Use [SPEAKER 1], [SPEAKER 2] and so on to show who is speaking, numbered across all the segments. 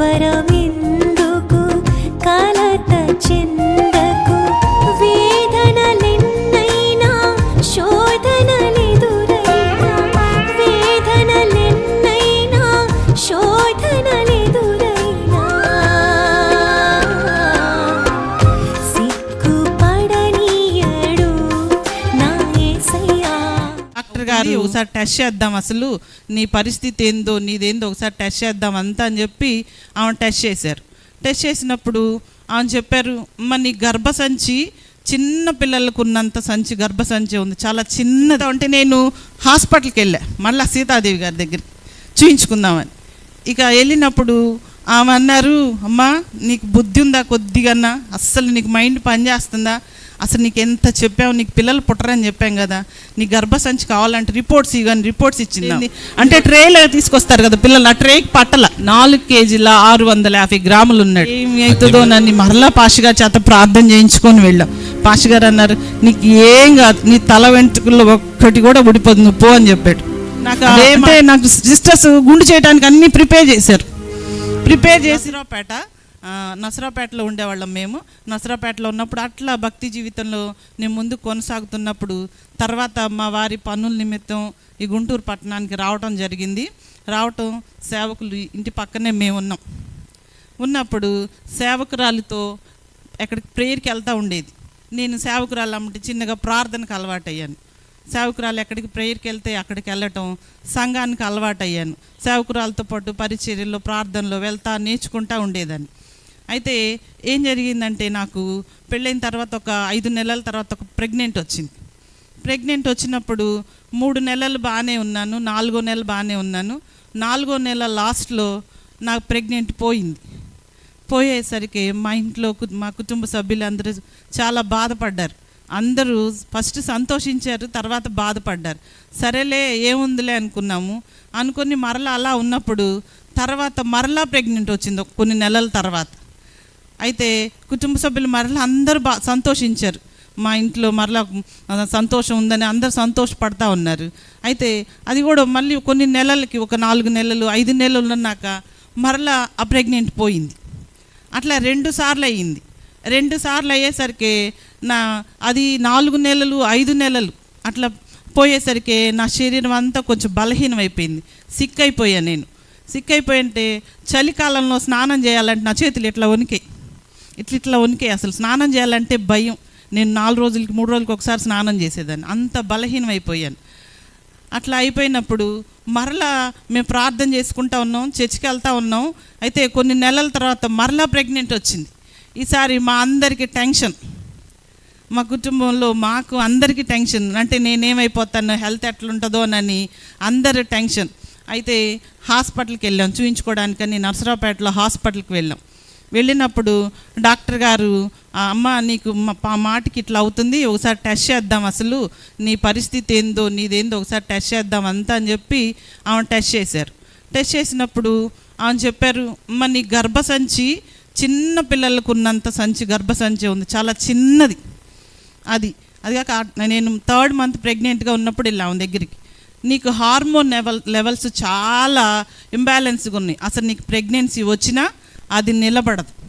[SPEAKER 1] വരമില്ല ఒకసారి టెస్ట్ చేద్దాం అసలు నీ పరిస్థితి ఏందో నీదేందో ఒకసారి టెస్ట్ చేద్దాం అంతా అని చెప్పి ఆమె టెస్ట్ చేశారు. టెస్ట్ చేసినప్పుడు ఆమె చెప్పారు మరి నీ గర్భసంచి చిన్న పిల్లలకు ఉన్నంత సంచి గర్భసంచి ఉంది. చాలా చిన్నది అంటే నేను హాస్పిటల్కి వెళ్ళా మళ్ళీ సీతాదేవి గారి దగ్గర చూయించుకుందామని. ఇక వెళ్ళినప్పుడు ఆమె అన్నారు అమ్మా నీకు బుద్ధి ఉందా కొద్దిగన్నా? అస్సలు నీకు మైండ్ పనిచేస్తుందా? అసలు నీకు ఎంత చెప్పావు నీకు పిల్లలు పుట్టరని చెప్పాం కదా. నీ గర్భసంచి కావాలంటే రిపోర్ట్స్ ఇవ్వని రిపోర్ట్స్ ఇచ్చింది. అంటే ట్రేలో తీసుకొస్తారు కదా పిల్లలు ఆ ట్రేకి పట్టల. నాలుగు కేజీల ఆరు వందల యాభై గ్రాములు ఉన్నాడు. ఏమి అవుతుందో నన్ను మరలా పాషగా చేత ప్రార్థన చేయించుకొని వెళ్ళాం. పాష గారు అన్నారు నీకు ఏం కాదు నీ తల వెంట్రుకల్లో ఒక్కటి కూడా ఊడిపోదు నువ్వు పో అని చెప్పాడు. నాకు అంటే నాకు సిస్టర్స్ గుండు చేయడానికి అన్ని ప్రిపేర్ చేశారు. ప్రిపేర్ చేసి నసరాపేట ఆ, నసరాపేటలో ఉండేవాళ్ళం మేము. నసరాపేటలో ఉన్నప్పుడు అట్లా భక్తి జీవితంలో నేను ముందు కొనసాగుతున్నప్పుడు తర్వాత మా వారి పనుల నిమిత్తం ఈ గుంటూరు పట్టణానికి రావటం జరిగింది. రావటం సేవకులు ఇంటి పక్కనే మేము ఉన్నాం. ఉన్నప్పుడు సేవకురాలితో ఎక్కడికి ప్రేయర్కి వెళ్తూ ఉండేది. నేను సేవకురాలు అమ్మటి చిన్నగా ప్రార్థనకు అలవాటయ్యాను. సేవకురాలు ఎక్కడికి ప్రేయర్కి వెళ్తే అక్కడికి వెళ్ళటం సంఘానికి అలవాటయ్యాను. సేవకురాలతో పాటు పరిచర్యలో ప్రార్థనలో వెళ్తా నేర్చుకుంటా ఉండేదాన్ని. అయితే ఏం జరిగిందంటే నాకు పెళ్ళైన తర్వాత ఒక ఐదు నెలల తర్వాత ఒక ప్రెగ్నెంట్ వచ్చింది. ప్రెగ్నెంట్ వచ్చినప్పుడు మూడు నెలలు బాగానే ఉన్నాను నాలుగో నెల బాగానే ఉన్నాను. నాలుగో నెల లాస్ట్లో నాకు ప్రెగ్నెంట్ పోయింది. పోయేసరికి మా ఇంట్లో మా కుటుంబ సభ్యులు అందరూ చాలా బాధపడ్డారు. అందరూ ఫస్ట్ సంతోషించారు తర్వాత బాధపడ్డారు. సరేలే ఏముందిలే అనుకున్నాము. అనుకుని మరలా అలా ఉన్నప్పుడు తర్వాత మరలా ప్రెగ్నెంట్ వచ్చింది కొన్ని నెలల తర్వాత. అయితే కుటుంబ సభ్యులు మరలా అందరూ బా సంతోషించారు. మా ఇంట్లో మరలా సంతోషం ఉందని అందరూ సంతోషపడతా ఉన్నారు. అయితే అది కూడా మళ్ళీ కొన్ని నెలలకి ఒక నాలుగు నెలలు ఐదు నెలలు ఉన్నాక మరలా ఆ ప్రెగ్నెంట్ పోయింది. అట్లా రెండు సార్లు అయ్యింది. రెండు సార్లు అయ్యేసరికి నా అది నాలుగు నెలలు ఐదు నెలలు అట్లా పోయేసరికి నా శరీరం అంతా కొంచెం బలహీనం అయిపోయింది సిక్ అయిపోయా నేను. సిక్ అయిపోయింటే చలికాలంలో స్నానం చేయాలంటే నా చేతులు ఇట్లా వణికాయి ఇట్లా ఇట్లా వణికే. అసలు స్నానం చేయాలంటే భయం. నేను నాలుగు రోజులకి మూడు రోజులకి ఒకసారి స్నానం చేసేదాన్ని. అంత బలహీనం అయిపోయాను అట్లా అయిపోయినప్పుడు మరలా మేము ప్రార్థన చేసుకుంటా ఉన్నాం చర్చికి వెళ్తా ఉన్నాం. అయితే కొన్ని నెలల తర్వాత మరలా ప్రెగ్నెంట్ వచ్చింది. ఈసారి మా అందరికీ టెన్షన్. మా కుటుంబంలో మాకు అందరికీ టెన్షన్. అంటే నేనేమైపోతాను హెల్త్ ఎట్లుంటుందోనని అందరు టెన్షన్. అయితే హాస్పిటల్కి వెళ్ళాం. చూయించుకోవడానికని నర్సరావుపేటలో హాస్పిటల్కి వెళ్ళాం. వెళ్ళినప్పుడు డాక్టర్ గారు "ఆ, అమ్మ నీకు మా- మాటకి ఇట్లా అవుతుంది ఒకసారి టెస్ట్ చేద్దాం అసలు. నీ పరిస్థితి ఏందో నీదేందో ఒకసారి టెస్ట్ చేద్దాం అంతా అని చెప్పి ఆమె టెస్ట్ చేశారు. టెస్ట్ చేసినప్పుడు ఆమె చెప్పారు అమ్మ నీ గర్భసంచి చిన్న పిల్లలకు ఉన్నంత సంచి గర్భసంచి ఉంది. చాలా చిన్నది. అది అది కాక నేను థర్డ్ మంత్ ప్రెగ్నెంట్గా ఉన్నప్పుడు వెళ్ళాం ఆమె దగ్గరికి. నీకు హార్మోన్ లెవెల్ లెవెల్స్ చాలా ఇంబ్యాలెన్స్గా ఉన్నాయి. అసలు నీకు ప్రెగ్నెన్సీ వచ్చినా అది నిలబడదు.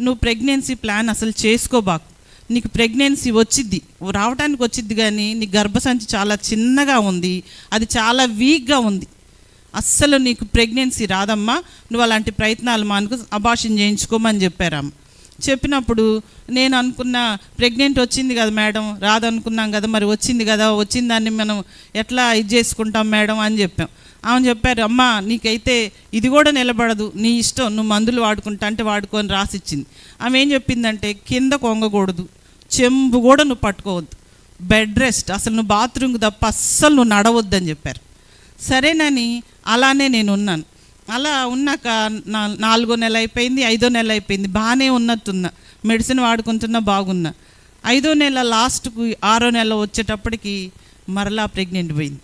[SPEAKER 1] నువ్వు ప్రెగ్నెన్సీ ప్లాన్ అసలు చేసుకోబాకు నీకు ప్రెగ్నెన్సీ వచ్చిద్ది. రావడానికి వచ్చిద్ది కానీ నీ గర్భసంచి చాలా చిన్నగా ఉంది. అది చాలా వీక్గా ఉంది. అస్సలు నీకు ప్రెగ్నెన్సీ రాదమ్మా. నువ్వు అలాంటి ప్రయత్నాలు మానుకు అభాషణ చేయించుకోమని చెప్పారమ్మ. చెప్పినప్పుడు నేను అనుకున్న ప్రెగ్నెంట్ వచ్చింది కదా మేడం రాదనుకున్నాం కదా మరి వచ్చింది కదా వచ్చిందాన్ని మనం ఎట్లా ఇది చేసుకుంటాం మేడం అని చెప్పాం. ఆమె చెప్పారు అమ్మా నీకైతే ఇది కూడా నిలబడదు నీ ఇష్టం నువ్వు మందులు వాడుకుంటా అంటే వాడుకొని రాసిచ్చింది. ఆమె ఏం చెప్పిందంటే కింద కొంగకూడదు చెంబు కూడా నువ్వు పట్టుకోవద్దు బెడ్ రెస్ట్ అసలు నువ్వు బాత్రూమ్కి తప్ప అస్సలు నువ్వు నడవద్దని చెప్పారు. సరేనని అలానే నేను ఉన్నాను అలా ఉన్నాక నా నాలుగో నెల అయిపోయింది ఐదో నెల అయిపోయింది బాగానే ఉన్నట్టున్నా మెడిసిన్ వాడుకుంటున్నా బాగున్నా. ఐదో నెల లాస్ట్కు ఆరో నెల వచ్చేటప్పటికి మరలా ప్రెగ్నెంట్ పోయింది.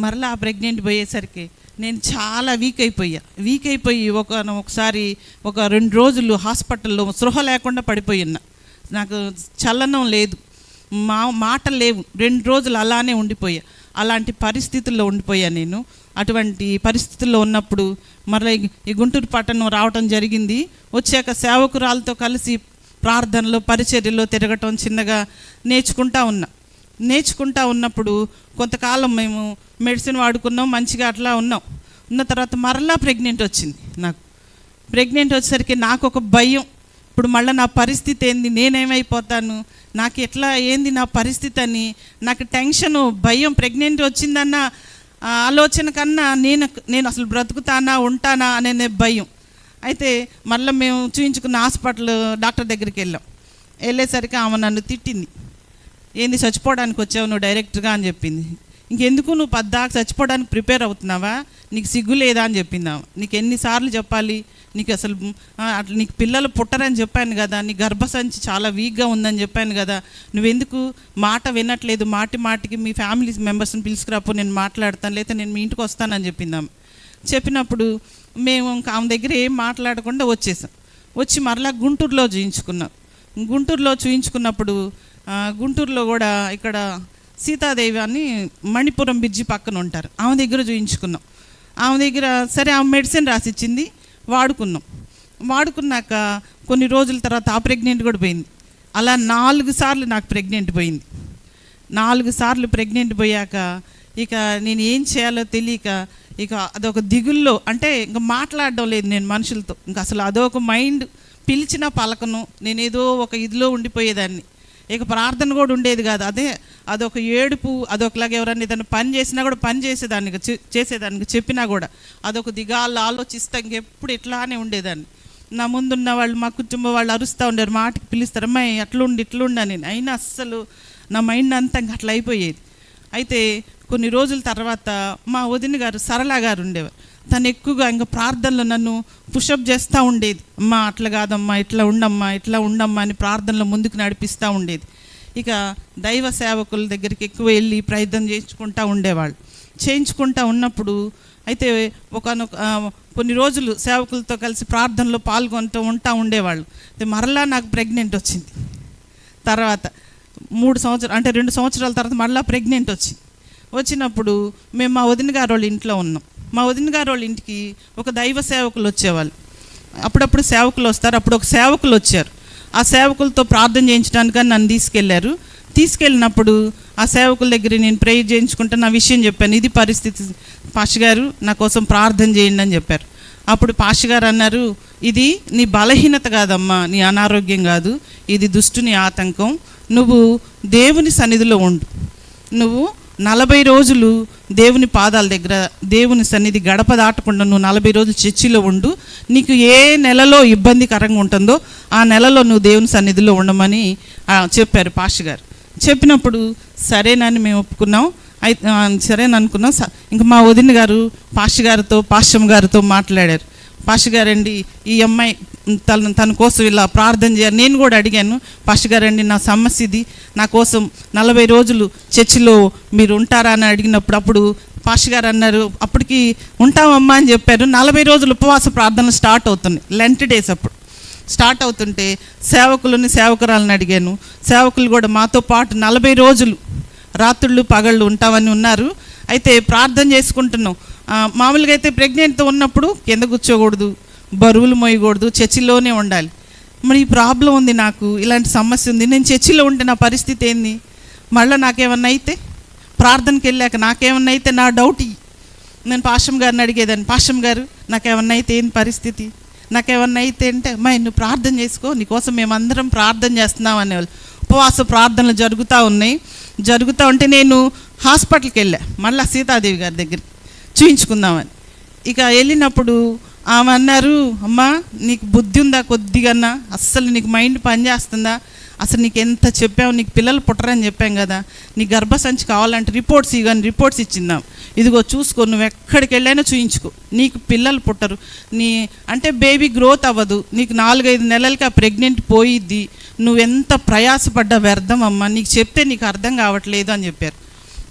[SPEAKER 1] మరలా ఆ ప్రెగ్నెంట్ పోయేసరికి నేను చాలా వీక్ అయిపోయా. వీక్ అయిపోయి ఒక ఒకసారి ఒక రెండు రోజులు హాస్పిటల్లో సృహ లేకుండా పడిపోయి నాకు చలనం లేదు. మా మాటలు లేవు. రెండు రోజులు అలానే ఉండిపోయా. అలాంటి పరిస్థితుల్లో ఉండిపోయా నేను. అటువంటి పరిస్థితుల్లో ఉన్నప్పుడు మరలా ఈ- ఈ గుంటూరు పట్టణం రావటం జరిగింది. వచ్చాక సేవకురాలతో కలిసి ప్రార్థనలో పరిచర్యలో తిరగటం చిన్నగా నేర్చుకుంటా ఉన్నా. నేర్చుకుంటా ఉన్నప్పుడు కొంతకాలం మేము మెడిసిన్ వాడుకున్నాం మంచిగా అట్లా ఉన్నాం. ఉన్న తర్వాత మరలా ప్రెగ్నెంట్ వచ్చింది నాకు. ప్రెగ్నెంట్ వచ్చేసరికి నాకు ఒక భయం. ఇప్పుడు మళ్ళీ నా పరిస్థితి ఏంది? నేనేమైపోతాను? నాకు ఎట్లా ఏంది నా పరిస్థితి అని? నాకు టెన్షన్ భయం ప్రెగ్నెంట్ వచ్చిందన్న ఆలోచన కన్నా నేను నేను అసలు బ్రతుకుతానా ఉంటానా అనే భయం. అయితే మళ్ళీ మేము చూయించుకున్న హాస్పిటల్ డాక్టర్ దగ్గరికి వెళ్ళాం. వెళ్ళేసరికి ఆమె నన్ను తిట్టింది. ఏంది చచ్చిపోవడానికి వచ్చావు? నువ్వు డైరెక్ట్గా అని చెప్పింది. ఇంకెందుకు నువ్వు పద్దాకు చచ్చిపోవడానికి ప్రిపేర్ అవుతున్నావా? నీకు సిగ్గు లేదా అని చెప్పింది నీకు ఎన్నిసార్లు చెప్పాలి? నీకు అసలు అట్లా నీకు పిల్లలు పుట్టరని చెప్పాను కదా నీ గర్భసంచి చాలా వీక్గా ఉందని చెప్పాను కదా నువ్వెందుకు మాట వినట్లేదు? మాటి మాటికి మీ ఫ్యామిలీ మెంబర్స్ని పిలుచుకురాపో నేను మాట్లాడతాను లేకపోతే నేను మీ ఇంటికి వస్తానని చెప్పిందాం చెప్పినప్పుడు మేము ఇంకా ఆమె దగ్గర ఏం మాట్లాడకుండా వచ్చేసాం. వచ్చి మరలా గుంటూరులో చూయించుకున్నాం. గుంటూరులో చూయించుకున్నప్పుడు గుంటూరులో కూడా ఇక్కడ సీతాదేవి అని మణిపురం బ్రిడ్జి పక్కన ఉంటారు. ఆమె దగ్గర చూయించుకున్నాం. ఆమె దగ్గర సరే ఆమె మెడిసిన్ రాసిచ్చింది వాడుకున్నాం. వాడుకున్నాక కొన్ని రోజుల తర్వాత ఆ ప్రెగ్నెంట్ కూడా పోయింది. అలా నాలుగు సార్లు నాకు ప్రెగ్నెంట్ పోయింది. నాలుగు సార్లు ప్రెగ్నెంట్ పోయాక ఇక నేను ఏం చేయాలో తెలియక ఇక అదొక దిగుల్లో అంటే ఇంకా మాట్లాడడం లేదు నేను మనుషులతో. ఇంకా అసలు అదొక మైండ్ పిలిచిన పలకను నేను ఏదో ఒక ఇదిలో ఉండిపోయేదాన్ని. ఇక ప్రార్థన కూడా ఉండేది కాదు. అదే అదొక ఏడుపు అదొకలాగా ఎవరన్నా ఏదైనా పని చేసినా కూడా పని చేసేదానికి చేసేదానికి చెప్పినా కూడా అదొక దిగాళ్ళు ఆలోచిస్తా. ఇంకెప్పుడు ఇట్లానే ఉండేదాన్ని. నా ముందున్న వాళ్ళు మా కుటుంబం వాళ్ళు అరుస్తూ ఉండేవారు మాటకి పిలుస్తారు అమ్మాయి అట్లుండి ఇట్లుండి నేను అయినా అస్సలు నా మైండ్ అంతా ఇంకా అట్లా అయిపోయేది. అయితే కొన్ని రోజుల తర్వాత మా వదిన గారు సరళ గారు ఉండేవారు. తను ఎక్కువగా ఇంకా ప్రార్థనలో నన్ను పుషప్ చేస్తూ ఉండేది. అమ్మా అట్లా కాదమ్మా ఇట్లా ఉండమ్మా ఇట్లా ఉండమ్మా అని ప్రార్థనలో ముందుకు నడిపిస్తూ ఉండేది. ఇక దైవ సేవకుల దగ్గరికి ఎక్కువ వెళ్ళి ప్రయత్నం చేయించుకుంటూ ఉండేవాళ్ళు. చేయించుకుంటూ ఉన్నప్పుడు అయితే ఒకనొక కొన్ని రోజులు సేవకులతో కలిసి ప్రార్థనలో పాల్గొంటూ ఉంటా ఉండేవాళ్ళు. అయితే మరలా నాకు ప్రెగ్నెంట్ వచ్చింది. తర్వాత మూడు సంవత్సరాలు అంటే రెండు సంవత్సరాల తర్వాత మరలా ప్రెగ్నెంట్ వచ్చింది. వచ్చినప్పుడు మేము మా వదిన గారు వాళ్ళ ఇంట్లో ఉన్నాం. మా వదిన గారు వాళ్ళ ఇంటికి ఒక దైవ సేవకులు వచ్చేవాళ్ళు. అప్పుడప్పుడు సేవకులు వస్తారు. అప్పుడు ఒక సేవకులు వచ్చారు. ఆ సేవకులతో ప్రార్థన చేయించడానికి నన్ను తీసుకెళ్ళారు. తీసుకెళ్ళినప్పుడు ఆ సేవకుల దగ్గర నేను ప్రేయర్ చేయించుకుంటే నా విషయం చెప్పాను. ఇది పరిస్థితి. పాష గారు నా కోసం ప్రార్థన చేయండి అని చెప్పారు. అప్పుడు పాష గారు అన్నారు ఇది నీ బలహీనత కాదమ్మా. నీ అనారోగ్యం కాదు. ఇది దుష్టుని ఆతంకం నువ్వు దేవుని సన్నిధిలో ఉండు. నువ్వు నలభై రోజులు దేవుని పాదాల దగ్గర దేవుని సన్నిధి గడప దాటకుండా నువ్వు నలభై రోజులు చర్చిలో ఉండు. నీకు ఏ నెలలో ఇబ్బందికరంగా ఉంటుందో ఆ నెలలో నువ్వు దేవుని సన్నిధిలో ఉండమని చెప్పారు పాష గారు. చెప్పినప్పుడు సరేనని మేము ఒప్పుకున్నాం. అయితే సరేనని అనుకున్నాం. స- ఇంకా మా వదిన గారు పాష గారితో పాశ్యం గారితో మాట్లాడారు. పాష గారండి ఈ అమ్మాయి తన తన కోసం ఇలా ప్రార్థన చేయాలి. నేను కూడా అడిగాను పాష గారండి నా సమస్య ఇది. నా కోసం నలభై రోజులు చర్చిలో మీరు ఉంటారా? అని అడిగినప్పుడు అప్పుడు పాష గారు అన్నారు అప్పటికి ఉంటామమ్మా అని చెప్పారు. నలభై రోజులు ఉపవాస ప్రార్థనలు స్టార్ట్ అవుతున్నాయి. లెంట్ డేస్ అప్పుడు స్టార్ట్ అవుతుంటే సేవకులని సేవకురాలను అడిగాను. సేవకులు కూడా మాతో పాటు నలభై రోజులు రాత్రుళ్ళు పగళ్ళు ఉంటామని ఉన్నారు. అయితే ప్రార్థన చేసుకుంటున్నాం. మామూలుగా అయితే ప్రెగ్నెంట్తో ఉన్నప్పుడు కింద కూర్చోకూడదు. బరువులు మోయకూడదు చర్చిలోనే ఉండాలి. మరి ఈ ప్రాబ్లం ఉంది నాకు ఇలాంటి సమస్య ఉంది. నేను చర్చిలో ఉంటే నా పరిస్థితి ఏంది? మళ్ళీ నాకేమన్నా అయితే ప్రార్థనకి వెళ్ళాక నాకేమన్నా అయితే నా డౌట్ నేను పాషం గారిని అడిగేదాన్ని పాషం గారు నాకేమన్నా అయితే ఏంది పరిస్థితి? నాకేమన్నా అయితే అంటే మా నువ్వు ప్రార్థన చేసుకో నీకోసం మేమందరం ప్రార్థన చేస్తున్నాం అనేవాళ్ళు. ఉపవాస ప్రార్థనలు జరుగుతూ ఉన్నాయి. జరుగుతూ ఉంటే నేను హాస్పిటల్కి వెళ్ళా. మళ్ళీ సీతాదేవి గారి దగ్గర చూయించుకుందామని. ఇక వెళ్ళినప్పుడు ఆమె అన్నారు అమ్మా నీకు బుద్ధి ఉందా కొద్దిగన్నా? అస్సలు నీకు మైండ్ పనిచేస్తుందా? అసలు నీకు ఎంత చెప్పావు? నీకు పిల్లలు పుట్టరని చెప్పాం కదా. నీ గర్భసంచి కావాలంటే రిపోర్ట్స్ ఇవ్వని రిపోర్ట్స్ ఇచ్చిందాం. ఇదిగో చూసుకో నువ్వు ఎక్కడికి వెళ్ళైనా చూయించుకో. నీకు పిల్లలు పుట్టరు. నీ అంటే బేబీ గ్రోత్ అవ్వదు. నీకు నాలుగైదు నెలలకి ఆ ప్రెగ్నెంట్ పోయిద్ది. నువ్వెంత ప్రయాసపడ్డా వ్యర్థం అమ్మా. నీకు చెప్తే నీకు అర్థం కావట్లేదు అని చెప్పారు.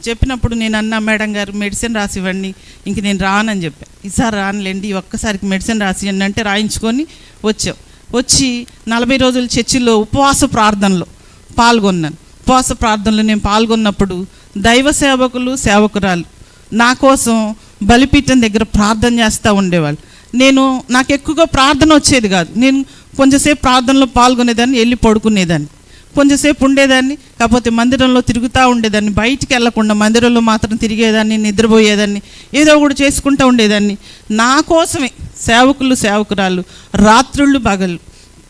[SPEAKER 1] చెప్పినప్పుడు నేను అన్నా మేడం గారు మెడిసిన్ రాసివ్వండి ఇంక నేను రానని చెప్పాను ఈసారి రానులేండి ఒక్కసారికి మెడిసిన్ రాసి అంటే రాయించుకొని వచ్చాం. వచ్చి నలభై రోజుల చర్చిలో ఉపవాస ప్రార్థనలో పాల్గొన్నాను. ఉపవాస ప్రార్థనలో నేను పాల్గొన్నప్పుడు దైవ సేవకులు సేవకురాలు నా కోసం బలిపీఠం దగ్గర ప్రార్థన చేస్తూ ఉండేవాళ్ళు. నేను నాకు ఎక్కువగా ప్రార్థన వచ్చేది కాదు. నేను కొంచెంసేపు ప్రార్థనలో పాల్గొనేదాన్ని వెళ్ళి పడుకునేదాన్ని. కొంచెంసేపు ఉండేదాన్ని కాకపోతే మందిరంలో తిరుగుతూ ఉండేదాన్ని బయటికి వెళ్ళకుండా మందిరంలో మాత్రం తిరిగేదాన్ని నిద్రపోయేదాన్ని ఏదో ఒకటి చేసుకుంటూ ఉండేదాన్ని. నా కోసమే సేవకులు సేవకురాలు రాత్రుళ్ళు పగలు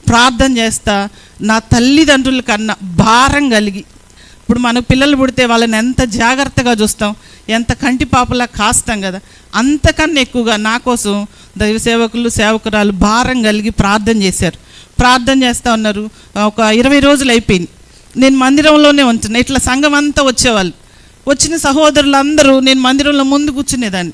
[SPEAKER 1] ప్రార్థన చేస్తా నా తల్లిదండ్రుల కన్నా భారం కలిగి. ఇప్పుడు మన పిల్లలు పుడితే వాళ్ళని ఎంత జాగ్రత్తగా చూస్తాం ఎంత కంటి పాపలా కాస్తాం కదా. అంతకన్నా ఎక్కువగా నా కోసం దైవ సేవకులు సేవకురాలు భారం కలిగి ప్రార్థన చేశారు. ప్రార్థన చేస్తూ ఉన్నారు. ఒక ఇరవై రోజులు అయిపోయింది. నేను మందిరంలోనే ఉంటున్నా. ఇట్లా సంఘం అంతా వచ్చేవాళ్ళు. వచ్చిన సహోదరులందరూ నేను మందిరంలో ముందు కూర్చునేదాన్ని.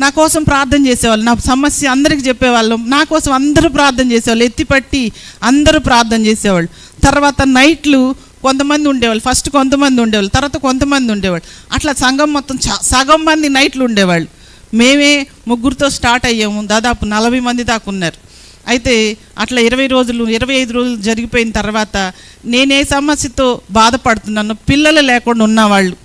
[SPEAKER 1] నా కోసం ప్రార్థన చేసేవాళ్ళు. నా సమస్య అందరికి చెప్పేవాళ్ళం. నా కోసం అందరూ ప్రార్థన చేసేవాళ్ళు. ఎత్తిపట్టి అందరూ ప్రార్థన చేసేవాళ్ళు. తర్వాత నైట్లు కొంతమంది ఉండేవాళ్ళు. ఫస్ట్ కొంతమంది ఉండేవాళ్ళు. తర్వాత కొంతమంది ఉండేవాళ్ళు. అట్లా సంఘం మొత్తం చా- సగం మంది నైట్లు ఉండేవాళ్ళు. మేమే ముగ్గురితో స్టార్ట్ అయ్యాము. దాదాపు నలభై మంది దాకా ఉన్నారు. అయితే అట్లా ఇరవై రోజులు ఇరవై ఐదు రోజులు జరిగిపోయిన తర్వాత నేనే సమస్యతో బాధపడుతున్నాను పిల్లలు లేకుండా ఉన్నవాళ్ళు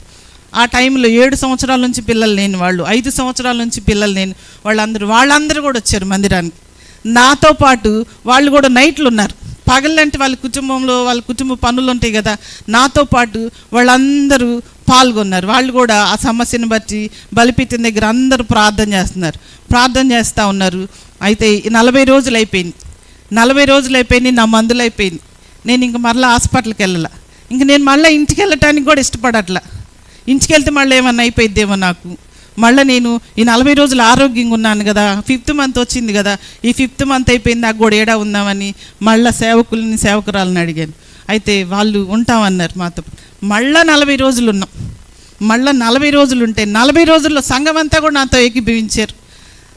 [SPEAKER 1] ఆ టైంలో ఏడు సంవత్సరాల నుంచి పిల్లలు లేని వాళ్ళు ఐదు సంవత్సరాల నుంచి పిల్లలు లేని వాళ్ళందరూ వాళ్ళందరూ కూడా వచ్చారు మందిరానికి. నాతో పాటు వాళ్ళు కూడా నైట్లు ఉన్నారు. పగలంటే వాళ్ళ కుటుంబంలో వాళ్ళ కుటుంబ పనులు ఉంటాయి కదా నాతో పాటు వాళ్ళందరూ పాల్గొన్నారు. వాళ్ళు కూడా ఆ సమస్యను బట్టి బలిపీఠం దగ్గర అందరూ ప్రార్థన చేస్తున్నారు. ప్రార్థన చేస్తూ ఉన్నారు. అయితే నలభై రోజులు అయిపోయింది. నలభై రోజులు అయిపోయింది నా మందులు అయిపోయింది. నేను ఇంక మళ్ళీ హాస్పిటల్కి వెళ్ళాల. ఇంక నేను మళ్ళీ ఇంటికి వెళ్ళటానికి కూడా ఇష్టపడట్లా. ఇంటికి వెళ్తే మళ్ళీ ఏమన్నా అయిపోయిద్దేమో నాకు. మళ్ళీ నేను ఈ నలభై రోజులు ఆరోగ్యంగా ఉన్నాను కదా ఫిఫ్త్ మంత్ వచ్చింది కదా ఈ ఫిఫ్త్ మంత్ అయిపోయింది నాకు కూడా ఏడా ఉందామని మళ్ళీ సేవకుల్ని సేవకురాలని అడిగాను. అయితే వాళ్ళు ఉంటామన్నారు మాతో మళ్ళీ నలభై రోజులు ఉన్నాం. మళ్ళీ నలభై రోజులు ఉంటే నలభై రోజుల్లో సంఘం అంతా కూడా నాతో ఏకీభవించారు.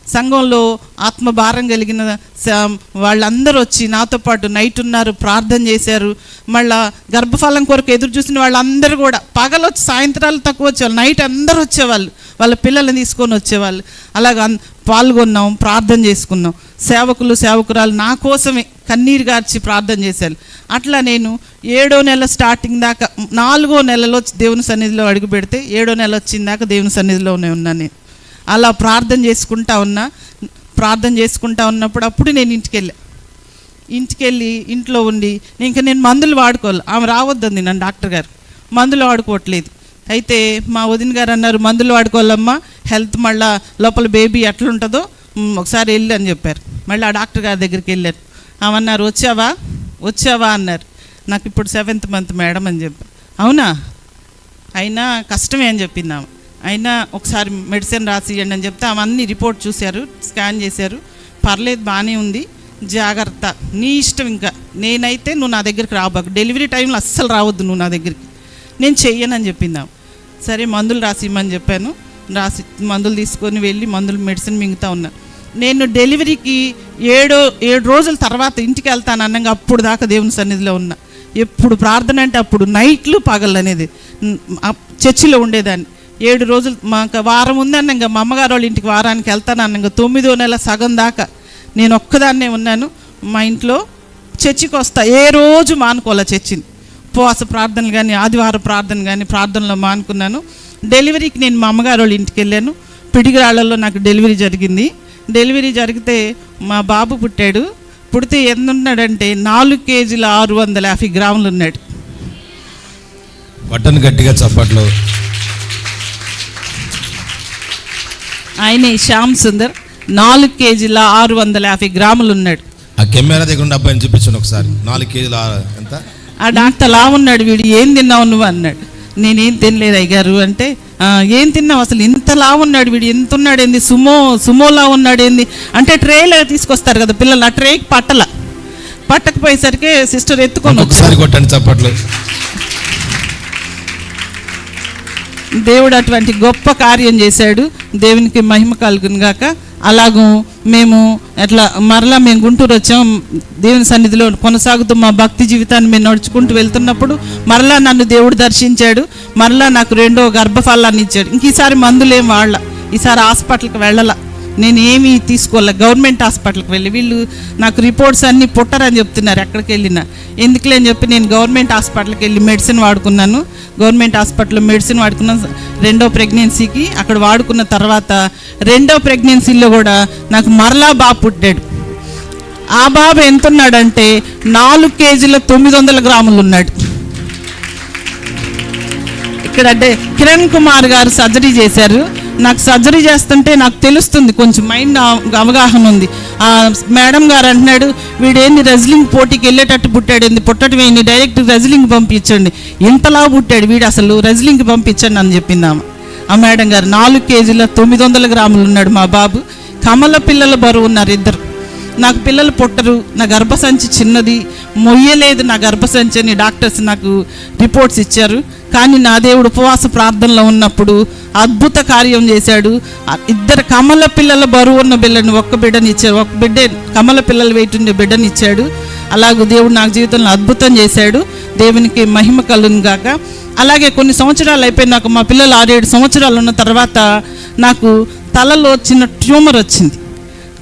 [SPEAKER 1] సంఘంలో ఆత్మభారం కలిగిన స- వాళ్ళందరూ వచ్చి నాతో పాటు నైట్ ఉన్నారు ప్రార్థన చేశారు. మళ్ళా గర్భఫలం కొరకు ఎదురు చూసిన వాళ్ళందరూ కూడా పగలొచ్చి సాయంత్రాలు తక్కువ వచ్చేవాళ్ళు నైట్ అందరూ వచ్చేవాళ్ళు. వాళ్ళ పిల్లల్ని తీసుకొని వచ్చేవాళ్ళు. అలాగ పాల్గొన్నాం ప్రార్థన చేసుకున్నాం. సేవకులు సేవకురాలు నా కోసమే కన్నీరు గార్చి ప్రార్థన చేశారు. అట్లా నేను ఏడో నెల స్టార్టింగ్ దాకా నాలుగో నెలలో దేవుని సన్నిధిలో అడుగు పెడితే ఏడో నెల వచ్చిన దాకా దేవుని సన్నిధిలోనే ఉన్నాను నేను. అలా ప్రార్థన చేసుకుంటా ఉన్నా ప్రార్థన చేసుకుంటా ఉన్నప్పుడు అప్పుడు నేను ఇంటికి వెళ్ళా ఇంటికి వెళ్ళి ఇంట్లో ఉండి ఇంకా నేను మందులు వాడుకోవాలి. ఆమె రావద్దంది నన్ను డాక్టర్ గారు. మందులు వాడుకోవట్లేదు. అయితే మా వదిన గారు అన్నారు మందులు వాడుకోవాలమ్మా హెల్త్ మళ్ళా లోపల బేబీ ఎట్లుంటుందో ఒకసారి వెళ్ళి అని చెప్పారు. మళ్ళీ ఆ డాక్టర్ గారి దగ్గరికి వెళ్ళారు. ఆమె అన్నారు వచ్చావా? వచ్చావా? అన్నారు. నాకు ఇప్పుడు సెవెంత్ మంత్ మేడం అని చెప్పి అవునా? అయినా కష్టమే అని చెప్పింది ఆమె. అయినా ఒకసారి మెడిసిన్ రాసియండి అని చెప్తే అవన్నీ రిపోర్ట్ చూశారు స్కాన్ చేశారు. పర్లేదు బాగానే ఉంది. జాగ్రత్త. నీ ఇష్టం ఇంకా. నేనైతే నువ్వు నా దగ్గరికి రాబాకు డెలివరీ టైంలో అస్సలు రావద్దు నువ్వు నా దగ్గరికి. నేను చెయ్యనని చెప్పింది. సరే మందులు రాసి ఇమ్మని చెప్పాను. రాసి మందులు తీసుకొని వెళ్ళి మందులు మెడిసిన్ మింగుతా ఉన్నా. నేను డెలివరీకి ఏడో ఏడు రోజుల తర్వాత ఇంటికి వెళ్తాను అన్నగా అప్పుడు దాకా దేవుని సన్నిధిలో ఉన్నా. ఎప్పుడు ప్రార్థన అంటే అప్పుడు నైట్లు పగలు అనేది చర్చిలో ఉండేదాన్ని. ఏడు రోజులు మాకు వారం ఉంది ఇంకా మా అమ్మగారు వాళ్ళ ఇంటికి వారానికి వెళ్తాను అన్నగా తొమ్మిదో నెల సగం దాకా నేను ఒక్కదాన్నే ఉన్నాను. మా ఇంట్లో చర్చికి వస్తా. ఏ రోజు మానుకోవాలా చర్చిని? ఉపవాస ప్రార్థనలు కానీ ఆదివారం ప్రార్థన కానీ ప్రార్థనలో మానుకున్నాను. డెలివరీకి నేను మా అమ్మగారు వాళ్ళ ఇంటికి వెళ్ళాను. పిడిగిరాళ్ళలో నాకు డెలివరీ జరిగింది. డెలివరీ జరిగితే మా బాబు పుట్టాడు. పుడితే ఎంత ఉన్నాడంటే నాలుగు కేజీల ఆరు వందల యాభై గ్రాములు ఉన్నాడు.
[SPEAKER 2] బట్టను గట్టిగా చప్పట్లు.
[SPEAKER 1] ఆయనే శ్యామ్ సుందర్. నాలుగు కేజీల ఆరు వందల యాభై గ్రాములు ఉన్నాడు.
[SPEAKER 2] ఆ కెమెరా దగ్గర ఉన్న అబ్బాయిని చూపించండి ఒకసారి. నాలుగు కేజీల ఆ- ఎంత?
[SPEAKER 1] ఆ డాక్టర్ లా ఉన్నాడు వీడు ఏం తిన్నావు నువ్వు అన్నాడు. నేనేం తినలేదు అయ్యారు అంటే "ఆ, ఏం తిన్నావు అసలు? ఇంత లా ఉన్నాడు వీడు ఎంత ఉన్నాడు ఏంది? సుమో సుమోలా ఉన్నాడు ఏంది? అంటే ట్రేలో తీసుకొస్తారు కదా పిల్లలు ఆ ట్రేకి పట్టల. పట్టకపోయేసరికి సిస్టర్ ఎత్తుకొని
[SPEAKER 2] ఒకసారి కొట్టండి చప్పట్లు.
[SPEAKER 1] దేవుడు అటువంటి గొప్ప కార్యం చేశాడు. దేవునికి మహిమ కలుగును గాక. అలాగూ మేము అట్లా మరలా మేము గుంటూరు వచ్చాం. దేవుని సన్నిధిలో కొనసాగుతూ మా భక్తి జీవితాన్ని మేము నడుచుకుంటూ వెళ్తున్నప్పుడు మరలా నన్ను దేవుడు దర్శించాడు. మరలా నాకు రెండో గర్భఫలాన్ని ఇచ్చాడు. ఇంక ఈసారి మందులేం వాళ్ళ ఈసారి హాస్పిటల్కి వెళ్ళాల. నేను తీసుకోలే. గవర్నమెంట్ హాస్పిటల్కి వెళ్ళి వీళ్ళు నాకు రిపోర్ట్స్ అన్నీ పుట్టరని చెప్తున్నారు ఎక్కడికి వెళ్ళినా. ఎందుకులే అని చెప్పి నేను గవర్నమెంట్ హాస్పిటల్కి వెళ్ళి మెడిసిన్ వాడుకున్నాను. గవర్నమెంట్ హాస్పిటల్లో మెడిసిన్ వాడుకున్న రెండో ప్రెగ్నెన్సీకి అక్కడ వాడుకున్న తర్వాత రెండో ప్రెగ్నెన్సీలో కూడా నాకు మరలా బాబు పుట్టాడు. ఆ బాబు ఎంత ఉన్నాడంటే నాలుగు కేజీల తొమ్మిది వందల గ్రాములు ఉన్నాడు. ఇక్కడ అంటే కిరణ్ కుమార్ గారు సర్జరీ చేశారు. నాకు సర్జరీ చేస్తుంటే నాకు తెలుస్తుంది కొంచెం మైండ్ అవగాహన ఉంది. ఆ మేడం గారు అంటున్నాడు వీడేంది రెజ్లింగ్ పోటీకి వెళ్ళేటట్టు పుట్టాడు ఏంది పుట్టడం ఏంది? డైరెక్ట్ రెజ్లింగ్ పంపించండి. ఇంతలా పుట్టాడు వీడు అసలు రెజ్లింగ్ పంపించండి అని చెప్పింది ఆమె. ఆ మేడం గారు నాలుగు కేజీల తొమ్మిది వందల గ్రాములు ఉన్నాడు మా బాబు. కమల పిల్లల బరువు ఉన్నారు ఇద్దరు. నాకు పిల్లలు పుట్టరు నా గర్భసంచి చిన్నది మొయ్యలేదు నా గర్భసంచి అని డాక్టర్స్ నాకు రిపోర్ట్స్ ఇచ్చారు. కానీ నా దేవుడు ఉపవాస ప్రార్థనలో ఉన్నప్పుడు అద్భుత కార్యం చేశాడు. ఇద్దరు కమల పిల్లల బరువు ఉన్న బిడ్డని ఒక్క బిడ్డని ఇచ్చాడు ఒక బిడ్డ కమల పిల్లలు వెయిట్ ఉండే బిడ్డని ఇచ్చాడు. అలాగే దేవుడు నాకు జీవితంలో అద్భుతం చేశాడు. దేవునికి మహిమ కలుగును గాక. అలాగే కొన్ని సంవత్సరాలు అయిపోయినాక మా పిల్లలు ఆరేడు సంవత్సరాలు ఉన్న తర్వాత నాకు తలలో చిన్న ట్యూమర్ వచ్చింది.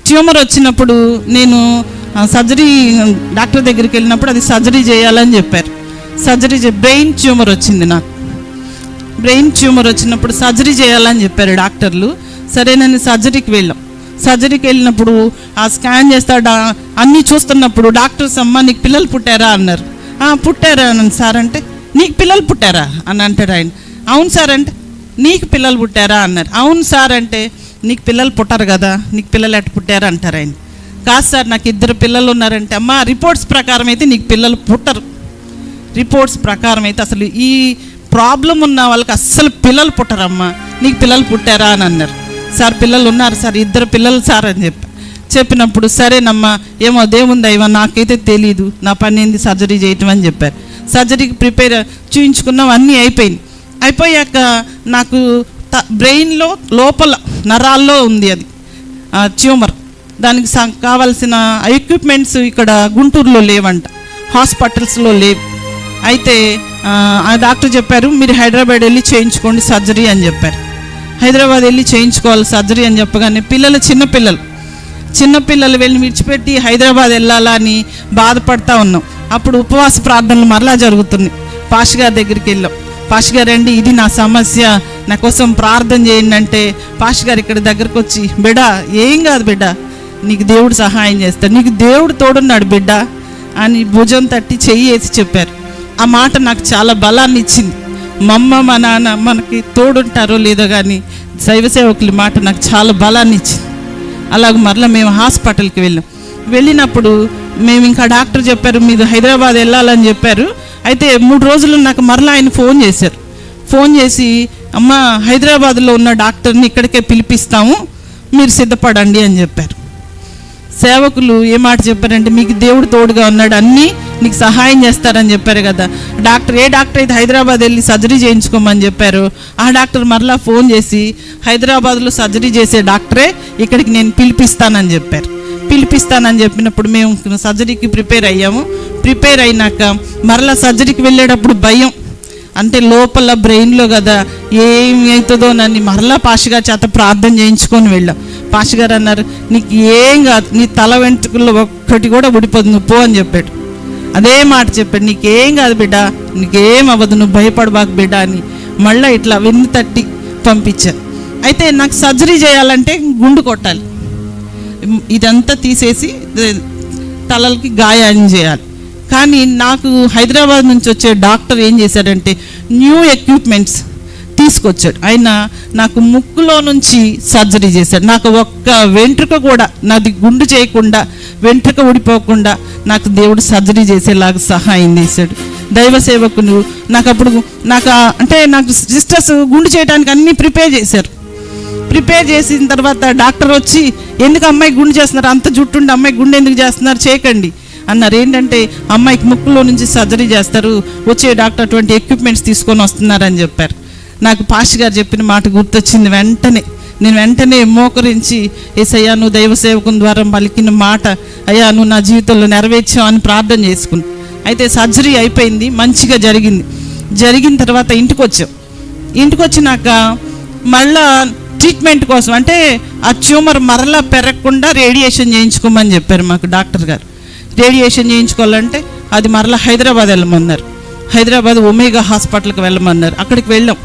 [SPEAKER 1] ట్యూమర్ వచ్చినప్పుడు నేను సర్జరీ డాక్టర్ దగ్గరికి వెళ్ళినప్పుడు అది సర్జరీ చేయాలని చెప్పారు. సర్జరీ చే బ్రెయిన్ ట్యూమర్ వచ్చింది నాకు. బ్రెయిన్ ట్యూమర్ వచ్చినప్పుడు సర్జరీ చేయాలని చెప్పారు డాక్టర్లు. సరే నేను సర్జరీకి వెళ్ళాం. సర్జరీకి వెళ్ళినప్పుడు ఆ స్కాన్ చేస్తాడా అన్నీ చూస్తున్నప్పుడు డాక్టర్స్ అమ్మ నీకు పిల్లలు పుట్టారా? అన్నారు. పుట్టారా. అన్నాను సార్ అంటే నీకు పిల్లలు పుట్టారా? అని అంటాడు ఆయన. అవును సార్ అంటే నీకు పిల్లలు పుట్టారా? అన్నారు. అవును సార్ అంటే నీకు పిల్లలు పుట్టారు కదా నీకు పిల్లలు ఎట్ట పుట్టారా? అంటారు ఆయన. కాదు సార్ నాకు ఇద్దరు పిల్లలు ఉన్నారంటే అమ్మ రిపోర్ట్స్ ప్రకారం అయితే నీకు పిల్లలు పుట్టరు. రిపోర్ట్స్ ప్రకారం అయితే అసలు ఈ ప్రాబ్లం ఉన్న వాళ్ళకి అస్సలు పిల్లలు పుట్టరమ్మా. నీకు పిల్లలు పుట్టారా అని అన్నారు. సార్ పిల్లలు ఉన్నారు సార్ ఇద్దరు పిల్లలు సార్ అని చెప్పి చెప్పినప్పుడు సరేనమ్మా ఏమో దేవుంది అయ్యా నాకైతే తెలీదు. నా పని ఏంది సర్జరీ చేయటం అని చెప్పారు. సర్జరీకి ప్రిపేర్ చూయించుకున్నాం అన్నీ అయిపోయింది అయిపోయాక నాకు త బ్రెయిన్లో లోపల నరాల్లో ఉంది అది ట్యూమర్. దానికి కావాల్సిన ఎక్విప్మెంట్స్ ఇక్కడ గుంటూరులో లేవంట. హాస్పిటల్స్లో లేవు. అయితే ఆ, డాక్టర్ చెప్పారు మీరు హైదరాబాద్ వెళ్ళి చేయించుకోండి సర్జరీ అని చెప్పారు. హైదరాబాద్ వెళ్ళి చేయించుకోవాలి సర్జరీ అని చెప్పగానే పిల్లలు చిన్న పిల్లలు. చిన్న పిల్లలు వెళ్ళి విడిచిపెట్టి హైదరాబాద్ వెళ్ళాలా అని బాధపడతా ఉన్నాం. అప్పుడు ఉపవాస ప్రార్థనలు మరలా జరుగుతున్నాయి. పాష్ గారి దగ్గరికి వెళ్ళాం. పాష్ గారు అండి ఇది నా సమస్య. నా కోసం ప్రార్థన చేయండి అంటే పాష్ గారు ఇక్కడ దగ్గరకు వచ్చి బిడ్డ ఏం కాదు బిడ్డ. నీకు దేవుడు సహాయం చేస్తాడు. నీకు దేవుడు తోడున్నాడు బిడ్డ అని భుజం తట్టి చెయ్యి వేసి చెప్పారు. ఆ మాట నాకు చాలా బలాన్ని ఇచ్చింది. మా అమ్మ మా నాన్న మనకి తోడుంటారో లేదో కానీ శైవ సేవకుల మాట నాకు చాలా బలాన్ని ఇచ్చింది. అలాగ మరలా మేము హాస్పిటల్కి వెళ్ళాం. వెళ్ళినప్పుడు మేము ఇంకా డాక్టర్ చెప్పారు మీరు హైదరాబాద్ వెళ్ళాలని చెప్పారు. అయితే మూడు రోజులు నాకు మరలా ఆయన ఫోన్ చేశారు. ఫోన్ చేసి అమ్మ హైదరాబాద్లో ఉన్న డాక్టర్ని ఇక్కడికే పిలిపిస్తాము మీరు సిద్ధపడండి అని చెప్పారు. సేవకులు ఏ మాట చెప్పారంటే మీకు దేవుడు తోడుగా ఉన్నాడు అన్నీ నీకు సహాయం చేస్తారని చెప్పారు కదా. డాక్టర్ ఏ డాక్టర్ అయితే హైదరాబాద్ వెళ్ళి సర్జరీ చేయించుకోమని చెప్పారు ఆ డాక్టర్ మరలా ఫోన్ చేసి హైదరాబాద్లో సర్జరీ చేసే డాక్టరే ఇక్కడికి నేను పిలిపిస్తానని చెప్పారు. పిలిపిస్తానని చెప్పినప్పుడు మేము సర్జరీకి ప్రిపేర్ అయ్యాము. ప్రిపేర్ అయినాక మరలా సర్జరీకి వెళ్ళేటప్పుడు భయం. అంటే లోపల బ్రెయిన్లో కదా ఏమవుతుందో అవుతుందో నన్ను మరలా పాషగారి చేత ప్రార్థన చేయించుకొని వెళ్ళాం. పాషగారు అన్నారు నీకు ఏం కాదు నీ తల వెంట్రుకల్లో ఒక్కటి కూడా ఊడిపోదు నువ్వు పో అని చెప్పాడు. అదే మాట చెప్పాడు. నీకేం కాదు బిడ్డ నీకేం అవ్వదు నువ్వు భయపడబాకు బిడ్డ అని మళ్ళీ ఇట్లా వెన్ను తట్టి పంపించారు. అయితే నాకు సర్జరీ చేయాలంటే గుండు కొట్టాలి. ఇదంతా తీసేసి తలలకి గాయాన్ని చేయాలి. కానీ నాకు హైదరాబాద్ నుంచి వచ్చే డాక్టర్ ఏం చేశాడంటే న్యూ ఎక్విప్మెంట్స్ తీసుకొచ్చాడు. ఆయన నాకు ముక్కులో నుంచి సర్జరీ చేశాడు. నాకు ఒక్క వెంట్రుక కూడా నాది గుండు చేయకుండా వెంట్రుక ఊడిపోకుండా నాకు దేవుడు సర్జరీ చేసేలాగా సహాయం చేశాడు. దైవ సేవకులు నాకు అప్పుడు నాకు అంటే నాకు సిస్టర్స్ గుండు చేయడానికి అన్నీ ప్రిపేర్ చేశారు. ప్రిపేర్ చేసిన తర్వాత డాక్టర్ వచ్చి ఎందుకు అమ్మాయి గుండు చేస్తున్నారు? అంత జుట్టుండి అమ్మాయి గుండె ఎందుకు చేస్తున్నారు? చేయకండి. అన్నారు. ఏంటంటే అమ్మాయికి ముక్కులో నుంచి సర్జరీ చేస్తారు. వచ్చే డాక్టర్ అటువంటి ఎక్విప్మెంట్స్ తీసుకొని వస్తున్నారని చెప్పారు. నాకు పాష్ గారు చెప్పిన మాట గుర్తొచ్చింది వెంటనే. నేను వెంటనే మోకరించి ఏసయ్యా నువ్వు దైవ సేవకుని ద్వారా పలికిన మాట అయ్యా నువ్వు నా జీవితంలో నెరవేర్చావు అని ప్రార్థన చేసుకుని అయితే సర్జరీ అయిపోయింది మంచిగా జరిగింది. జరిగిన తర్వాత ఇంటికి వచ్చాం ఇంటికి వచ్చినాక మళ్ళా ట్రీట్మెంట్ కోసం అంటే ఆ ట్యూమర్ మరలా పెరగకుండా రేడియేషన్ చేయించుకోమని చెప్పారు మాకు డాక్టర్ గారు. రేడియేషన్ చేయించుకోవాలంటే అది మరలా హైదరాబాద్ వెళ్ళమన్నారు. హైదరాబాద్ ఒమేగా హాస్పిటల్కి వెళ్ళమన్నారు. అక్కడికి వెళ్ళాం.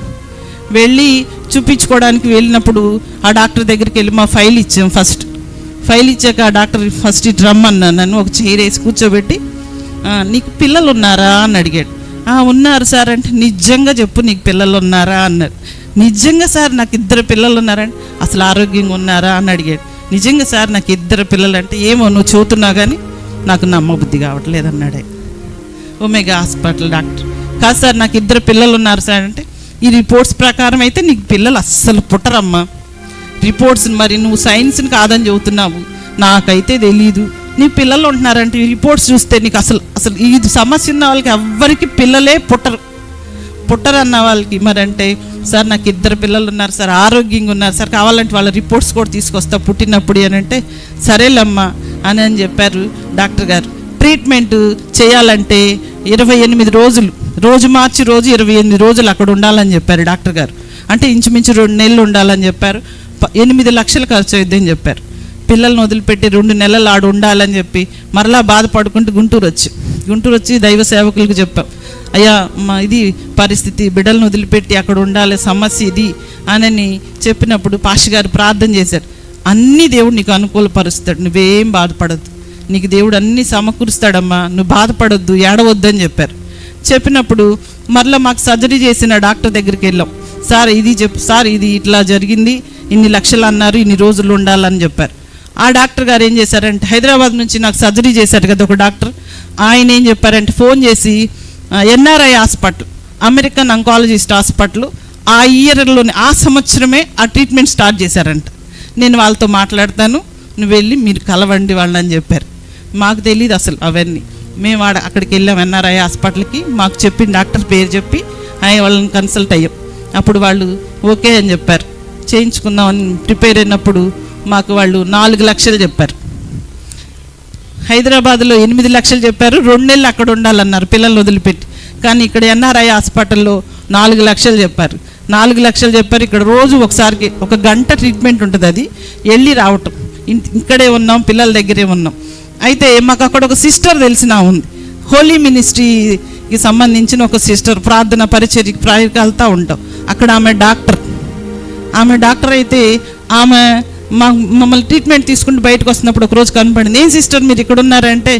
[SPEAKER 1] వెళ్ళి చూపించుకోవడానికి వెళ్ళినప్పుడు ఆ డాక్టర్ దగ్గరికి వెళ్ళి మా ఫైల్ ఇచ్చాం ఫస్ట్. ఫైల్ ఇచ్చాక ఆ డాక్టర్ ఫస్ట్ ఇటు రమ్మన్నాను నన్ను ఒక చైర్ వేసి కూర్చోబెట్టి నీకు పిల్లలు ఉన్నారా అని అడిగాడు. ఉన్నారు సార్ అంటే నిజంగా చెప్పు నీకు పిల్లలు ఉన్నారా అన్నారు. నిజంగా సార్ నాకు ఇద్దరు పిల్లలు ఉన్నారంటే అసలు ఆరోగ్యంగా ఉన్నారా? అని అడిగాడు. నిజంగా సార్ నాకు ఇద్దరు పిల్లలు అంటే ఏమో నువ్వు చూతున్నా కానీ నాకు నమ్మబుద్ధి కావట్లేదు అన్నాడే. Omega hospital doctor. కాదు సార్ నాకు ఇద్దరు పిల్లలు ఉన్నారు సార్ అంటే ఈ రిపోర్ట్స్ ప్రకారం అయితే నీకు పిల్లలు అస్సలు పుట్టరమ్మా. రిపోర్ట్స్ మరి నువ్వు సైన్స్ని కాదని చెబుతున్నావు. నాకైతే తెలీదు. నీ పిల్లలు ఉంటున్నారంటే ఈ రిపోర్ట్స్ చూస్తే నీకు అసలు అసలు ఈ సమస్య ఉన్న వాళ్ళకి ఎవ్వరికి పిల్లలే పుట్టరు. పుట్టరు అన్న వాళ్ళకి మరి అంటే సార్ నాకు ఇద్దరు పిల్లలు ఉన్నారు సార్ ఆరోగ్యంగా ఉన్నారు సార్ కావాలంటే వాళ్ళ రిపోర్ట్స్ కూడా తీసుకొస్తా పుట్టినప్పుడు అని అంటే సరేలమ్మా అని అని చెప్పారు డాక్టర్ గారు. ట్రీట్మెంట్ చేయాలంటే ఇరవై ఎనిమిది రోజులు. రోజు మార్చి రోజు ఇరవై ఎనిమిది రోజులు అక్కడ ఉండాలని చెప్పారు డాక్టర్ గారు. అంటే ఇంచుమించు రెండు నెలలు ఉండాలని చెప్పారు. ఎనిమిది లక్షలు ఖర్చు అవుద్దని చెప్పారు. పిల్లల్ని వదిలిపెట్టి రెండు నెలలు ఆడు ఉండాలని చెప్పి మరలా బాధపడుకుంటూ గుంటూరు వచ్చి. గుంటూరు వచ్చి దైవ సేవకులకు చెప్పాం. అయ్యా మా ఇది పరిస్థితి బిడ్డలను వదిలిపెట్టి అక్కడ ఉండాలి సమస్య ఇది అని చెప్పినప్పుడు పాష గారు ప్రార్థన చేశారు. అన్ని దేవుడు నీకు అనుకూలపరుస్తాడు. నువ్వేం బాధపడద్దు. నీకు దేవుడు అన్ని సమకూరుస్తాడమ్మా నువ్వు బాధపడొద్దు ఏడవద్దు అని చెప్పారు. చెప్పినప్పుడు మరలా మాకు సర్జరీ చేసిన డాక్టర్ దగ్గరికి వెళ్ళాం. సార్ ఇది చెప్పు సార్ ఇది ఇట్లా జరిగింది ఇన్ని లక్షలు అన్నారు ఇన్ని రోజులు ఉండాలని చెప్పారు. ఆ డాక్టర్ గారు ఏం చేశారంటే హైదరాబాద్ నుంచి నాకు సర్జరీ చేశారు కదా ఒక డాక్టర్ ఆయన ఏం చెప్పారంటే ఫోన్ చేసి NRI hospital American oncologist hospital ఆ ఇయర్లోనే ఆ సంవత్సరమే ఆ ట్రీట్మెంట్ స్టార్ట్ చేశారంట. నేను వాళ్ళతో మాట్లాడతాను నువ్వు వెళ్ళి మీరు కలవండి వాళ్ళని చెప్పారు. మాకు తెలియదు అసలు అవన్నీ. మేము ఆడ అక్కడికి వెళ్ళాం ఎన్ఆర్ఐ హాస్పిటల్కి మాకు చెప్పిన డాక్టర్ పేరు చెప్పి ఆయన వాళ్ళని కన్సల్ట్ అయ్యాం. అప్పుడు వాళ్ళు ఓకే అని చెప్పారు. చేయించుకుందామని ప్రిపేర్ అయినప్పుడు మాకు వాళ్ళు నాలుగు లక్షలు చెప్పారు. హైదరాబాద్లో ఎనిమిది లక్షలు చెప్పారు. రెండు నెలలు అక్కడ ఉండాలన్నారు పిల్లల్ని వదిలిపెట్టి. కానీ ఇక్కడ ఎన్ఆర్ఐ హాస్పిటల్లో నాలుగు లక్షలు చెప్పారు. నాలుగు లక్షలు చెప్పారు. ఇక్కడ రోజు ఒకసారికి ఒక గంట ట్రీట్మెంట్ ఉంటుంది అది. వెళ్ళి రావటం. ఇక్కడే ఉన్నాం పిల్లల దగ్గరే ఉన్నాం. అయితే మాకు అక్కడ ఒక సిస్టర్ తెలిసిన ఉంది. హోలీ మినిస్ట్రీకి సంబంధించిన ఒక సిస్టర్ ప్రార్థన పరిచర్యకి ప్రాయకి వెళ్తూ ఉంటాం. అక్కడ ఆమె డాక్టర్. ఆమె డాక్టర్ అయితే ఆమె మా మమ్మల్ని ట్రీట్మెంట్ తీసుకుంటూ బయటకు వస్తున్నప్పుడు ఒకరోజు కనపడింది. ఏం సిస్టర్ మీరు ఇక్కడ ఉన్నారంటే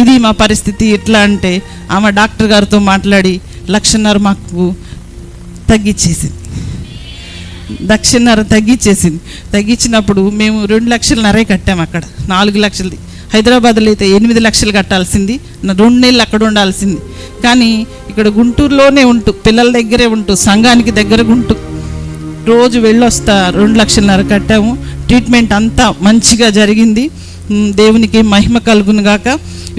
[SPEAKER 1] ఇది మా పరిస్థితి ఎట్లా అంటే ఆమె డాక్టర్ గారితో మాట్లాడి లక్షన్నర మాకు తగ్గించేసింది దక్షిణన్నర తగ్గించేసింది తగ్గించినప్పుడు మేము రెండు లక్షలన్నరే కట్టాము అక్కడ. నాలుగు లక్షలది. హైదరాబాద్లో అయితే ఎనిమిది లక్షలు కట్టాల్సింది రెండు నెలలు అక్కడ ఉండాల్సింది. కానీ ఇక్కడ గుంటూరులోనే ఉంటూ పిల్లల దగ్గరే ఉంటూ సంఘానికి దగ్గర ఉంటూ రోజు వెళ్ళొస్తా రెండు లక్షలన్నర కట్టాము. ట్రీట్మెంట్ అంతా మంచిగా జరిగింది. దేవునికి మహిమ కలుగును గాక.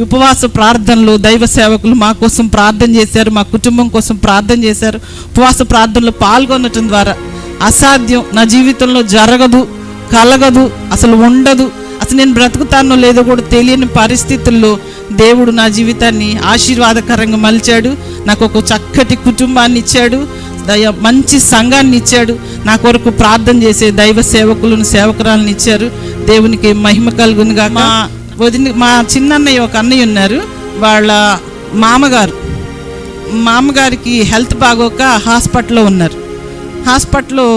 [SPEAKER 1] ఉపవాస ప్రార్థనలు దైవ సేవకులు మా కోసం ప్రార్థన చేశారు మా కుటుంబం కోసం ప్రార్థన చేశారు. ఉపవాస ప్రార్థనలో పాల్గొనటం ద్వారా అసాధ్యం. నా జీవితంలో జరగదు కలగదు అసలు ఉండదు. అసలు నేను బ్రతుకుతానో లేదో కూడా తెలియని పరిస్థితుల్లో దేవుడు నా జీవితాన్ని ఆశీర్వాదకరంగా మలిచాడు. నాకు ఒక చక్కటి కుటుంబాన్ని ఇచ్చాడు. దయ మంచి సంఘాన్ని ఇచ్చాడు. నా కొరకు ప్రార్థన చేసే దైవ సేవకులను సేవకురాలను ఇచ్చారు. దేవునికి మహిమ కలుగునుగా మా వదిన మా చిన్నన్నయ్య ఒక అన్నయ్య ఉన్నారు. వాళ్ళ మామగారు మామగారికి హెల్త్ బాగోక హాస్పిటల్లో ఉన్నారు. హాస్పిటల్లో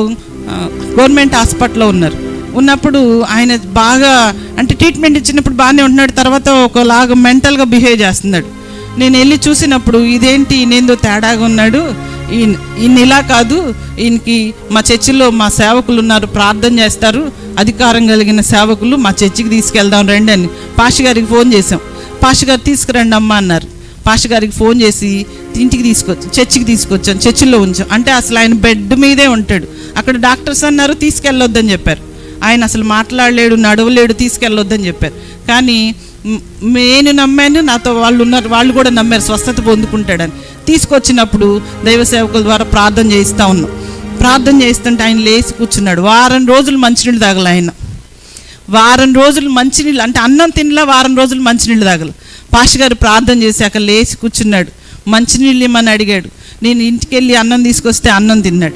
[SPEAKER 1] గవర్నమెంట్ హాస్పిటల్లో ఉన్నారు. ఉన్నప్పుడు ఆయన బాగా అంటే ట్రీట్మెంట్ ఇచ్చినప్పుడు బాగానే ఉంటున్నాడు తర్వాత ఒకలాగా మెంటల్గా బిహేవ్ చేస్తున్నాడు. నేను వెళ్ళి చూసినప్పుడు ఇదేంటి ఈయనేందో తేడాగా ఉన్నాడు ఈయన ఈయన ఇలా కాదు ఈయనకి మా చర్చిలో మా సేవకులు ఉన్నారు ప్రార్థన చేస్తారు అధికారం కలిగిన సేవకులు మా చర్చికి తీసుకెళ్దాం రండి అని పాష గారికి ఫోన్ చేసాం పాష గారు తీసుకురండి అమ్మ అన్నారు. పాష గారికి ఫోన్ చేసి ఇంటికి తీసుకొచ్చి చర్చికి తీసుకొచ్చాం చర్చిలో ఉంచాం. అంటే అసలు ఆయన బెడ్ మీదే ఉంటాడు. అక్కడ డాక్టర్స్ అన్నారు తీసుకెళ్ళొద్దని చెప్పారు. ఆయన అసలు మాట్లాడలేడు నడవలేడు తీసుకెళ్ళొద్దని చెప్పారు. కానీ నేను నమ్మాను నాతో వాళ్ళు ఉన్నారు వాళ్ళు కూడా నమ్మారు స్వస్థత పొందుకుంటాడని. తీసుకొచ్చినప్పుడు దైవ సేవకుల ద్వారా ప్రార్థన చేయిస్తూ ఉన్నాం. ప్రార్థన చేస్తుంటే ఆయన లేచి కూర్చున్నాడు. వారం రోజులు మంచినీళ్ళు తాగల ఆయన. వారం రోజులు మంచినీళ్ళు అంటే అన్నం తినలా వారం రోజులు మంచినీళ్ళు తాగల. పాష గారు ప్రార్థన చేశాక లేచి కూర్చున్నాడు. మంచినీళ్ళు ఇమ్మని అడిగాడు. నేను ఇంటికి వెళ్ళి అన్నం తీసుకొస్తే అన్నం తిన్నాడు.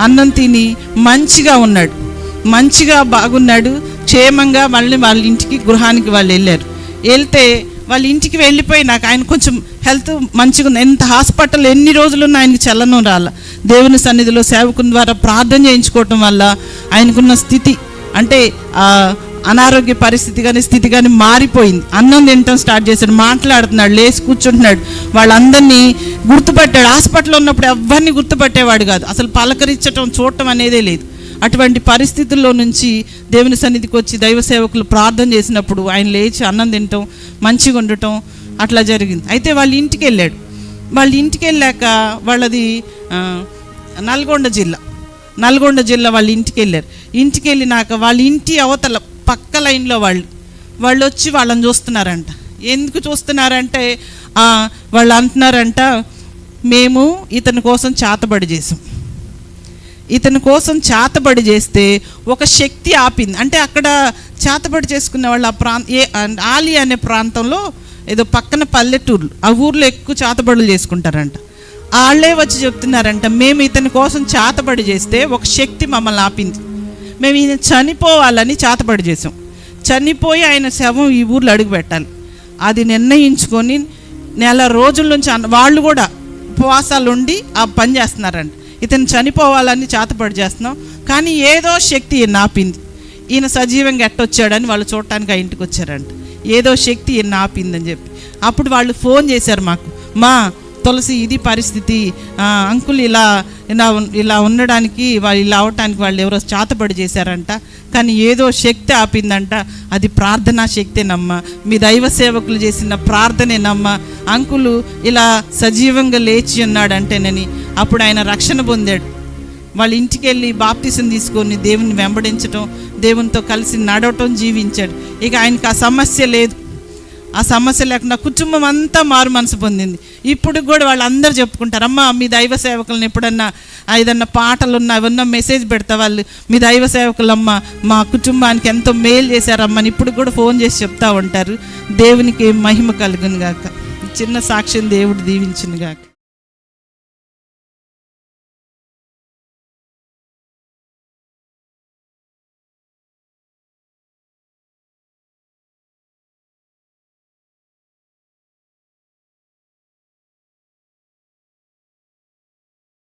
[SPEAKER 1] అన్నం తిని మంచిగా ఉన్నాడు. మంచిగా బాగున్నాడు క్షేమంగా మళ్ళీ వాళ్ళ ఇంటికి గృహానికి వాళ్ళు వెళ్ళారు. వెళ్తే వాళ్ళ ఇంటికి వెళ్ళిపోయి నాకు ఆయన కొంచెం హెల్త్ మంచిగా ఉంది. ఎంత హాస్పిటల్ ఎన్ని రోజులున్నా ఆయనకి చల్లనం రాల. దేవుని సన్నిధిలో సేవకుని ద్వారా ప్రార్థన చేయించుకోవటం వల్ల ఆయనకున్న స్థితి అంటే అనారోగ్య పరిస్థితి కానీ స్థితి కానీ మారిపోయింది. అన్నం తినటం స్టార్ట్ చేశాడు మాట్లాడుతున్నాడు లేచి కూర్చుంటున్నాడు. వాళ్ళందరినీ గుర్తుపట్టాడు. హాస్పిటల్లో ఉన్నప్పుడు ఎవరిని గుర్తుపట్టేవాడు కాదు. అసలు పలకరించటం చూడటం అనేదే లేదు. అటువంటి పరిస్థితుల్లో నుంచి దేవుని సన్నిధికి వచ్చి దైవ సేవకులు ప్రార్థన చేసినప్పుడు ఆయన లేచి అన్నం తినటం మంచిగా ఉండటం అట్లా జరిగింది. అయితే వాళ్ళ ఇంటికి వెళ్ళాడు. వాళ్ళ ఇంటికి వెళ్ళాక వాళ్ళది నల్గొండ జిల్లా. నల్గొండ జిల్లా వాళ్ళ ఇంటికి వెళ్ళారు. ఇంటికి వెళ్ళినాక వాళ్ళ ఇంటి అవతల పక్క లైన్లో వాళ్ళు వాళ్ళు వచ్చి వాళ్ళని చూస్తున్నారంట. ఎందుకు చూస్తున్నారంటే వాళ్ళు అంటున్నారంట మేము ఇతని కోసం చేతబడి చేసాం ఇతని కోసం చాతబడి చేస్తే ఒక శక్తి ఆపింది. అంటే అక్కడ చాతబడి చేసుకునే వాళ్ళు ఆ ప్రాంత ఏ ఆలి అనే ప్రాంతంలో ఏదో పక్కన పల్లెటూర్లు ఆ ఊర్లో ఎక్కువ చాతబడులు చేసుకుంటారంట. వాళ్ళే వచ్చి చెప్తున్నారంట మేము ఇతని కోసం చాతబడి చేస్తే ఒక శక్తి మమ్మల్ని ఆపింది. మేము ఈయన చనిపోవాలని చాతబడి చేసాం. చనిపోయి ఆయన శవం ఈ ఊర్లో అడుగుపెట్టాలి అది నిర్ణయించుకొని నెల రోజుల నుంచి అన్న- వాళ్ళు కూడా ఉపవాసాలు ఉండి ఆ పని చేస్తున్నారంట. ఇతను చనిపోవాలని చాతపడి చేస్తున్నాం. కానీ ఏదో శక్తి ఈయన ఆపింది ఈయన సజీవంగా ఎట్టొచ్చాడని వాళ్ళు చూడటానికి ఆ ఇంటికి వచ్చారంట. ఏదో శక్తి ఈయన ఆపిందని చెప్పి. అప్పుడు వాళ్ళు ఫోన్ చేశారు మాకు. మా తులసి ఇది పరిస్థితి. అంకుల్ ఇలా ఇలా ఇలా ఉండడానికి వాళ్ళు ఇలా అవటానికి వాళ్ళు ఎవరో చాతపడి చేశారంట. కానీ ఏదో శక్తి ఆపిందంట. అది ప్రార్థనా శక్తేనమ్మా. మీ దైవ సేవకులు చేసిన ప్రార్థనేనమ్మా. అంకులు ఇలా సజీవంగా లేచి ఉన్నాడంటేనని అప్పుడు ఆయన రక్షణ పొందాడు. వాళ్ళ ఇంటికి వెళ్ళి బాప్తిసం తీసుకొని దేవుని వెంబడించటం దేవునితో కలిసి నడవటం జీవించాడు. ఇక ఆయనకి ఆ సమస్య లేదు. ఆ సమస్య లేకుండా కుటుంబం అంతా మారు మనసు పొందింది. ఇప్పుడు కూడా వాళ్ళందరూ చెప్పుకుంటారు అమ్మ మీ దైవ సేవకులను ఎప్పుడన్నా ఏదన్నా పాటలు ఉన్నా ఏమన్నా మెసేజ్ పెడతా వాళ్ళు మీ దైవ సేవకులమ్మ మా కుటుంబానికి ఎంతో మేలు చేశారమ్మా అని ఇప్పుడు కూడా ఫోన్ చేసి చెప్తా ఉంటారు. దేవునికి మహిమ కలుగును గాక. చిన్న సాక్ష్యం దేవుడు దీవించును గాక.